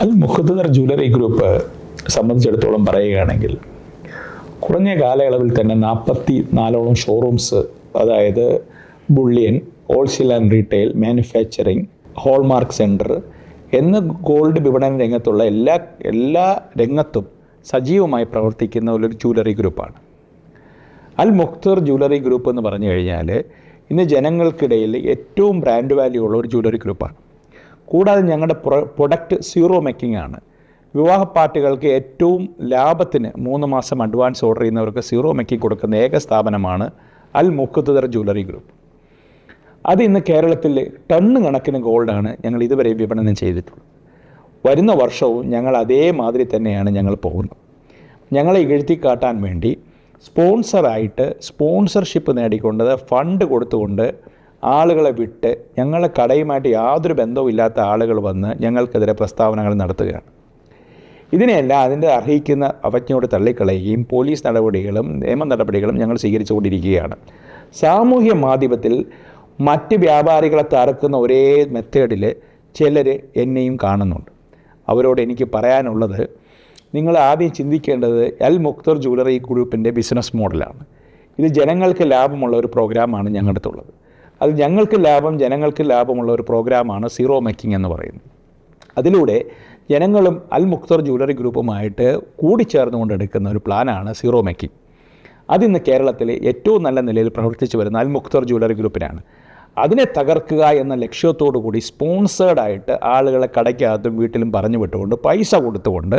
അൽ മുഹദ്ദർ jewellery group സംബന്ധിച്ചിടത്തോളം പറയുകയാണെങ്കിൽ കുറഞ്ഞ കാലയളവിൽ തന്നെ നാൽപ്പത്തി നാലോളം ഷോറൂംസ് അതായത് bullion wholesale and retail manufacturing hallmark centre എന്ന ഗോൾഡ് വിപണന രംഗത്തുള്ള എല്ലാ എല്ലാ രംഗത്തും സജീവമായി പ്രവർത്തിക്കുന്ന ഒരു ജ്വല്ലറി ഗ്രൂപ്പാണ് അൽ മുഖ്തർ ജ്വല്ലറി ഗ്രൂപ്പ് എന്ന് പറഞ്ഞു കഴിഞ്ഞാൽ ഇന്ന് ജനങ്ങൾക്കിടയിൽ ഏറ്റവും ബ്രാൻഡ് വാല്യൂ ഉള്ള ഒരു ജ്വല്ലറി ഗ്രൂപ്പാണ് കൂടാതെ ഞങ്ങളുടെ പ്രൊഡക്റ്റ് സീറോ മേക്കിംഗ് ആണ്. വിവാഹ പാർട്ടികൾക്ക് ഏറ്റവും ലാഭത്തിന് മൂന്ന് മാസം അഡ്വാൻസ് ഓർഡർ ചെയ്യുന്നവർക്ക് സീറോ മേക്കിംഗ് കൊടുക്കുന്ന ഏക സ്ഥാപനമാണ് അൽ മുക്കുത്തുതർ ജ്വല്ലറി ഗ്രൂപ്പ്. അത് ഇന്ന് കേരളത്തിൽ ടണ്ണ് കണക്കിന് ഗോൾഡാണ് ഞങ്ങൾ ഇതുവരെ വിപണനം ചെയ്തിട്ടുള്ളത്. വരുന്ന വർഷവും ഞങ്ങൾ അതേമാതിരി തന്നെയാണ് ഞങ്ങൾ പോകുന്നത്. ഞങ്ങളെ ഇകഴ്ത്തി കാട്ടാൻ വേണ്ടി സ്പോൺസറായിട്ട് സ്പോൺസർഷിപ്പ് നേടിക്കൊണ്ട് ഫണ്ട് കൊടുത്തുകൊണ്ട് ആളുകളെ വിട്ട് ഞങ്ങളുടെ കടയുമായിട്ട് യാതൊരു ബന്ധവും ഇല്ലാത്ത ആളുകൾ വന്ന് ഞങ്ങൾക്കെതിരെ പ്രസ്താവനകൾ നടത്തുകയാണ്. ഇതിനെയെല്ലാം അതിന്റെ അർഹിക്കുന്ന അവജ്ഞയോട് തള്ളിക്കളയുകയും പോലീസ് നടപടികളും നിയമ നടപടികളും ഞങ്ങൾ സ്വീകരിച്ചുകൊണ്ടിരിക്കുകയാണ്. സാമൂഹ്യ മാധ്യമത്തിൽ മറ്റ് വ്യാപാരികളെ തറക്കുന്ന ഒരേ മെത്തേഡിൽ ചിലർ എന്നെയും കാണുന്നുണ്ട്. അവരോട് എനിക്ക് പറയാനുള്ളത് നിങ്ങൾ ആദ്യം ചിന്തിക്കേണ്ടത് അൽ മുക്തർ ജ്വല്ലറി ഗ്രൂപ്പിന്റെ ബിസിനസ് മോഡലാണ്. ഇത് ജനങ്ങൾക്ക് ലാഭമുള്ള ഒരു പ്രോഗ്രാമാണ് ഞങ്ങളുടെ അടുത്തുള്ളത്. അത് ഞങ്ങൾക്ക് ലാഭം ജനങ്ങൾക്ക് ലാഭമുള്ള ഒരു പ്രോഗ്രാമാണ് സീറോ മേക്കിംഗ് എന്ന് പറയുന്നത്. അതിലൂടെ ജനങ്ങളും അൽ മുക്തർ ജ്വല്ലറി ഗ്രൂപ്പുമായിട്ട് കൂടിച്ചേർന്നുകൊണ്ട് എടുക്കുന്ന ഒരു പ്ലാനാണ് സീറോ മേക്കിംഗ്. അതിന്ന് കേരളത്തിലെ ഏറ്റവും നല്ല നിലയിൽ പ്രവർത്തിച്ചു വരുന്ന അൽ മുക്തർ ജ്വല്ലറി ഗ്രൂപ്പിനാണ്. അതിനെ തകർക്കുക എന്ന ലക്ഷ്യത്തോടു കൂടി സ്പോൺസേർഡായിട്ട് ആളുകളെ കടയ്ക്കകത്തും വീട്ടിലും പറഞ്ഞു വിട്ടുകൊണ്ട് പൈസ കൊടുത്തുകൊണ്ട്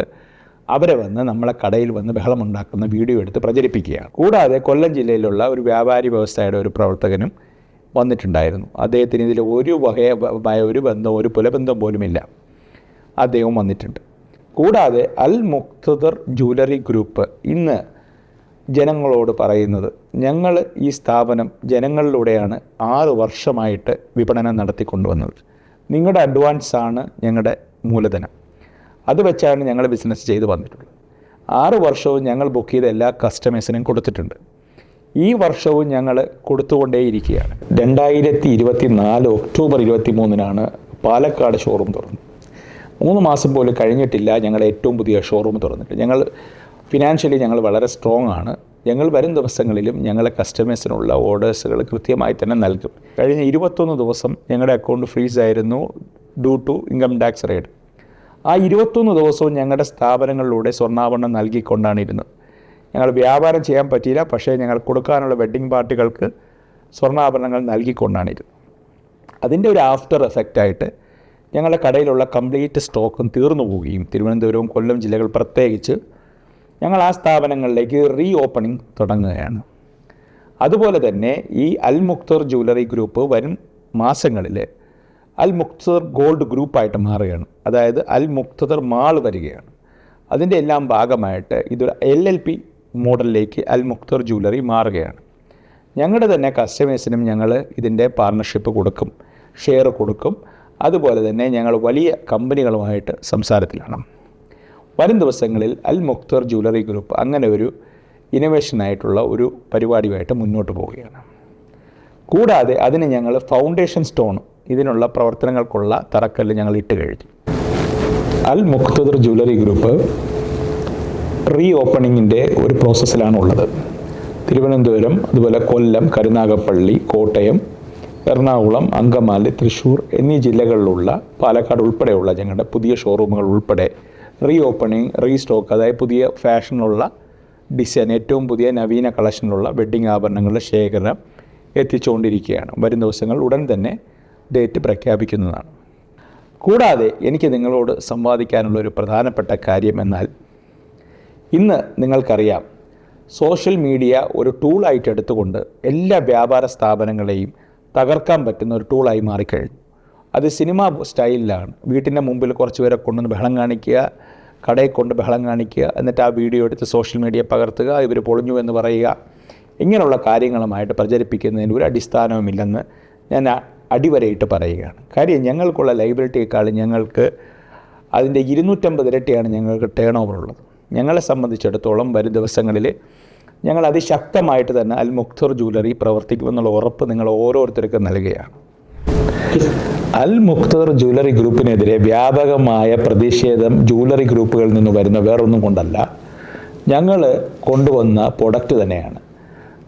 അവരെ വന്ന് നമ്മളെ കടയിൽ വന്ന് ബഹളമുണ്ടാക്കുന്ന വീഡിയോ എടുത്ത് പ്രചരിപ്പിക്കുകയാണ്. കൂടാതെ കൊല്ലം ജില്ലയിലുള്ള ഒരു വ്യാപാരി വ്യവസായയുടെ ഒരു പ്രവർത്തകനും വന്നിട്ടുണ്ടായിരുന്നു. അദ്ദേഹത്തിന് ഇതിൽ ഒരു വകയമായ ഒരു ബന്ധം ഒരു പുലബന്ധം പോലുമില്ല. അദ്ദേഹം വന്നിട്ടുണ്ട്. കൂടാതെ അൽ മുക്തദർ ജ്വല്ലറി ഗ്രൂപ്പ് ഇന്ന് ജനങ്ങളോട് പറയുന്നത് ഞങ്ങൾ ഈ സ്ഥാപനം ജനങ്ങളിലൂടെയാണ് ആറ് വർഷമായിട്ട് വിപണനം നടത്തിക്കൊണ്ടുവന്നത്. നിങ്ങളുടെ അഡ്വാൻസ് ആണ് ഞങ്ങളുടെ മൂലധനം. അത് വെച്ചാണ് ഞങ്ങൾ ബിസിനസ് ചെയ്ത് വന്നിട്ടുള്ളത്. ആറ് വർഷവും ഞങ്ങൾ ബുക്ക് ചെയ്ത എല്ലാ കസ്റ്റമേഴ്സിനും കൊടുത്തിട്ടുണ്ട്. ഈ വർഷവും ഞങ്ങൾ കൊടുത്തുകൊണ്ടേയിരിക്കുകയാണ്. രണ്ടായിരത്തി ഇരുപത്തി നാല് ഒക്ടോബർ ഇരുപത്തി മൂന്നിനാണ് പാലക്കാട് ഷോറൂം തുറന്നത്. മൂന്ന് മാസം പോലും കഴിഞ്ഞിട്ടില്ല ഞങ്ങളുടെ ഏറ്റവും പുതിയ ഷോറൂം തുറന്നിട്ട്. ഞങ്ങൾ ഫിനാൻഷ്യലി ഞങ്ങൾ വളരെ സ്ട്രോങ് ആണ്. ഞങ്ങൾ വരും ദിവസങ്ങളിലും ഞങ്ങളെ കസ്റ്റമേഴ്സിനുള്ള ഓർഡേഴ്സുകൾ കൃത്യമായി തന്നെ നൽകും. കഴിഞ്ഞ ഇരുപത്തൊന്ന് ദിവസം ഞങ്ങളുടെ അക്കൗണ്ട് ഫ്രീസ് ആയിരുന്നു due to income tax raid ആ ഇരുപത്തൊന്ന് ദിവസവും ഞങ്ങളുടെ സ്ഥാപനങ്ങളിലൂടെ സ്വർണാഭരണം നൽകിക്കൊണ്ടാണ് ഇരുന്നത്. ഞങ്ങൾ വ്യാപാരം ചെയ്യാൻ പറ്റിയില്ല. പക്ഷേ ഞങ്ങൾ കൊടുക്കാനുള്ള വെഡ്ഡിംഗ് പാർട്ടികൾക്ക് സ്വർണാഭരണങ്ങൾ നൽകിക്കൊണ്ടാണ് ഇരുന്നത് അതിന്റെ ഒരു ആഫ്റ്റർ എഫക്റ്റായിട്ട് ഞങ്ങളുടെ കടയിലുള്ള കംപ്ലീറ്റ് സ്റ്റോക്കും തീർന്നു പോവുകയും തിരുവനന്തപുരവും കൊല്ലം ജില്ലകൾ പ്രത്യേകിച്ച് ഞങ്ങൾ ആ സ്ഥാപനങ്ങളിലേക്ക് റീ ഓപ്പണിംഗ് തുടങ്ങുകയാണ്. അതുപോലെ തന്നെ ഈ അൽ മുക്തർ ജ്വല്ലറി ഗ്രൂപ്പ് വരും മാസങ്ങളിൽ അൽ മുക്തർ ഗോൾഡ് ഗ്രൂപ്പായിട്ട് മാറുകയാണ്. അതായത് അൽ മുക്തർ മാൾ വരികയാണ്. അതിന്റെ എല്ലാം ഭാഗമായിട്ട് ഇതൊരു എൽ എൽ പി മോഡലിലേക്ക് അൽ മുക്തർ ജ്വല്ലറി മാറുകയാണ്. ഞങ്ങളുടെ തന്നെ കസ്റ്റമേഴ്സിനും ഞങ്ങൾ ഇതിന്റെ പാർട്ണർഷിപ്പ് കൊടുക്കും ഷെയർ കൊടുക്കും. അതുപോലെ തന്നെ ഞങ്ങൾ വലിയ കമ്പനികളുമായിട്ട് സംസാരത്തിലാണ്. വരും ദിവസങ്ങളിൽ അൽ മുക്തർ ജ്വല്ലറി ഗ്രൂപ്പ് അങ്ങനെ ഒരു ഇന്നോവേഷനായിട്ടുള്ള ഒരു പരിപാടിയുമായിട്ട് മുന്നോട്ട് പോവുകയാണ്. കൂടാതെ അതിന് ഞങ്ങൾ ഫൗണ്ടേഷൻ സ്റ്റോൺ ഇതിനുള്ള പ്രവർത്തനങ്ങൾക്കുള്ള തറക്കല്ല് ഞങ്ങൾ ഇട്ട് കഴിഞ്ഞു. അൽ മുക്തദർ ജ്വല്ലറി ഗ്രൂപ്പ് റീ ഓപ്പണിങ്ങിന്റെ ഒരു പ്രോസസ്സിലാണ് ഉള്ളത് തിരുവനന്തപുരം അതുപോലെ കൊല്ലം കരുനാഗപ്പള്ളി കോട്ടയം എറണാകുളം അങ്കമാലി തൃശ്ശൂർ എന്നീ ജില്ലകളിലുള്ള പാലക്കാട് ഉൾപ്പെടെയുള്ള ഞങ്ങളുടെ പുതിയ ഷോറൂമുകൾ ഉൾപ്പെടെ റീ ഓപ്പണിംഗ് റീ സ്റ്റോക്ക് അതായത് പുതിയ ഫാഷനുള്ള ഡിസൈൻ ഏറ്റവും പുതിയ നവീന കളക്ഷനിലുള്ള വെഡ്ഡിംഗ് ആഭരണങ്ങളുടെ ശേഖരം എത്തിച്ചുകൊണ്ടിരിക്കുകയാണ്. വരും ദിവസങ്ങൾ ഉടൻ തന്നെ ഡേറ്റ് പ്രഖ്യാപിക്കുന്നതാണ്. കൂടാതെ എനിക്ക് നിങ്ങളോട് സംവാദിക്കാനുള്ള ഒരു പ്രധാനപ്പെട്ട കാര്യം എന്നാൽ ഇന്ന് നിങ്ങൾക്കറിയാം സോഷ്യൽ മീഡിയ ഒരു ടൂളായിട്ട് എടുത്തുകൊണ്ട് എല്ലാ വ്യാപാര സ്ഥാപനങ്ങളെയും തകർക്കാൻ പറ്റുന്ന ഒരു ടൂളായി മാറിക്കഴിഞ്ഞു. അത് സിനിമ സ്റ്റൈലിലാണ് വീട്ടിന്റെ മുമ്പിൽ കുറച്ച് പേരെ കൊണ്ടുവന്ന് ബഹളം കാണിക്കുക കടയിൽ കൊണ്ട് ബഹളം കാണിക്കുക എന്നിട്ട് ആ വീഡിയോ എടുത്ത് സോഷ്യൽ മീഡിയ പകർത്തുക ഇവർ പൊളിഞ്ഞു എന്ന് പറയുക ഇങ്ങനെയുള്ള കാര്യങ്ങളുമായിട്ട് പ്രചരിപ്പിക്കുന്നതിന് ഒരു അടിസ്ഥാനവുമില്ലെന്ന് ഞാൻ അടിവരയിട്ട് പറയുകയാണ്. കാര്യം ഞങ്ങൾക്കുള്ള ലൈബിലിറ്റിയേക്കാളും ഞങ്ങൾക്ക് അതിന്റെ ഇരുന്നൂറ്റമ്പത് ഇരട്ടിയാണ് ഞങ്ങൾക്ക് ടേൺ ഓവർ ഉള്ളത്. ഞങ്ങളെ സംബന്ധിച്ചിടത്തോളം വരും ദിവസങ്ങളിൽ ഞങ്ങൾ അതിശക്തമായിട്ട് തന്നെ അൽ മുക്തർ ജ്വല്ലറി പ്രവർത്തിക്കുമെന്നുള്ള ഉറപ്പ് നിങ്ങൾ ഓരോരുത്തർക്കും നൽകുകയാണ്. അൽ മുക്തർ ജ്വല്ലറി ഗ്രൂപ്പിനെതിരെ വ്യാപകമായ പ്രതിഷേധം ജ്വല്ലറി ഗ്രൂപ്പുകളിൽ നിന്ന് വരുന്ന വേറൊന്നും കൊണ്ടല്ല. ഞങ്ങൾ കൊണ്ടുവന്ന പ്രൊഡക്റ്റ് തന്നെയാണ്.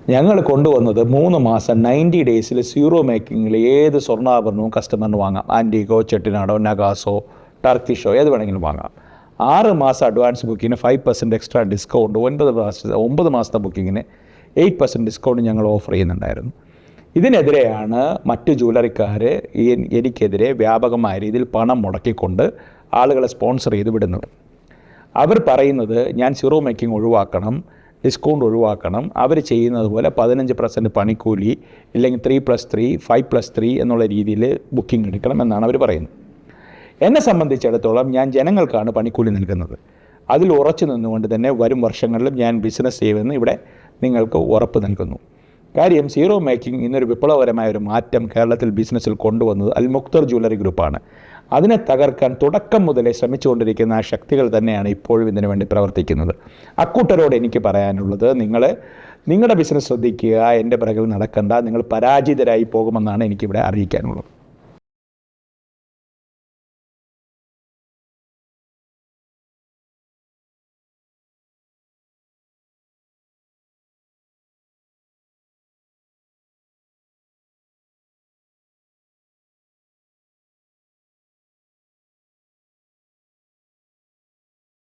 ഞങ്ങൾ കൊണ്ടുവന്നത് മൂന്ന് മാസം നയന്റി ഡേയ്സിൽ സീറോ മേക്കിങ്ങിൽ ഏത് സ്വർണാഭരണവും കസ്റ്റമറിന് വാങ്ങാം. ആന്റിഗോ ചെട്ടിനാടോ നഗാസോ ടർക്കിഷോ ഏത് വേണമെങ്കിലും വാങ്ങാം. ആറ് മാസം അഡ്വാൻസ് ബുക്കിങ്ങിന് ഫൈവ് പെർസെന്റ് എക്സ്ട്രാ ഡിസ്കൗണ്ട് ഒൻപത് മാസത്തെ ഒമ്പത് മാസത്തെ ബുക്കിങ്ങിന് എയ്റ്റ് പെർസെന്റ് ഡിസ്കൗണ്ട് ഞങ്ങൾ ഓഫർ ചെയ്യുന്നുണ്ടായിരുന്നു. ഇതിനെതിരെയാണ് മറ്റ് ജൂവലറിക്കാർ എനിക്കെതിരെ വ്യാപകമായ രീതിയിൽ പണം മുടക്കിക്കൊണ്ട് ആളുകളെ സ്പോൺസർ ചെയ്ത് വിടുന്നത്. അവർ പറയുന്നത് ഞാൻ സീറോ മേക്കിംഗ് ഒഴിവാക്കണം ഡിസ്കൗണ്ട് ഒഴിവാക്കണം. അവർ ചെയ്യുന്നത് പോലെ പതിനഞ്ച് പെർസെന്റ് പണിക്കൂലി ഇല്ലെങ്കിൽ three plus three five plus three എന്നുള്ള രീതിയിൽ ബുക്കിംഗ് എടുക്കണം എന്നാണ് അവർ പറയുന്നത്. എന്നെ സംബന്ധിച്ചിടത്തോളം ഞാൻ ജനങ്ങൾക്കാണ് പണിക്കൂലി നൽകുന്നത്. അതിൽ ഉറച്ചു നിന്നുകൊണ്ട് തന്നെ വരും വർഷങ്ങളിലും ഞാൻ ബിസിനസ് ചെയ്യുമെന്ന് ഇവിടെ നിങ്ങൾക്ക് ഉറപ്പ് നൽകുന്നു. കാര്യം സീറോ മേക്കിംഗ് ഇന്നൊരു വിപ്ലവകരമായ ഒരു മാറ്റം കേരളത്തിൽ ബിസിനസ്സിൽ കൊണ്ടുവന്നത് അൽ മുക്തർ ജ്വല്ലറി ഗ്രൂപ്പാണ് അതിനെ തകർക്കാൻ തുടക്കം മുതലേ ശ്രമിച്ചുകൊണ്ടിരിക്കുന്ന ആ ശക്തികൾ തന്നെയാണ് ഇപ്പോഴും ഇതിനു വേണ്ടി പ്രവർത്തിക്കുന്നത്. അക്കൂട്ടരോട് എനിക്ക് പറയാനുള്ളത് നിങ്ങൾ നിങ്ങളുടെ ബിസിനസ് ശ്രദ്ധിക്കുക എന്റെ പിറകിൽ നടക്കണ്ട നിങ്ങൾ പരാജിതരായി പോകുമെന്നാണ് എനിക്കിവിടെ അറിയിക്കാനുള്ളത്.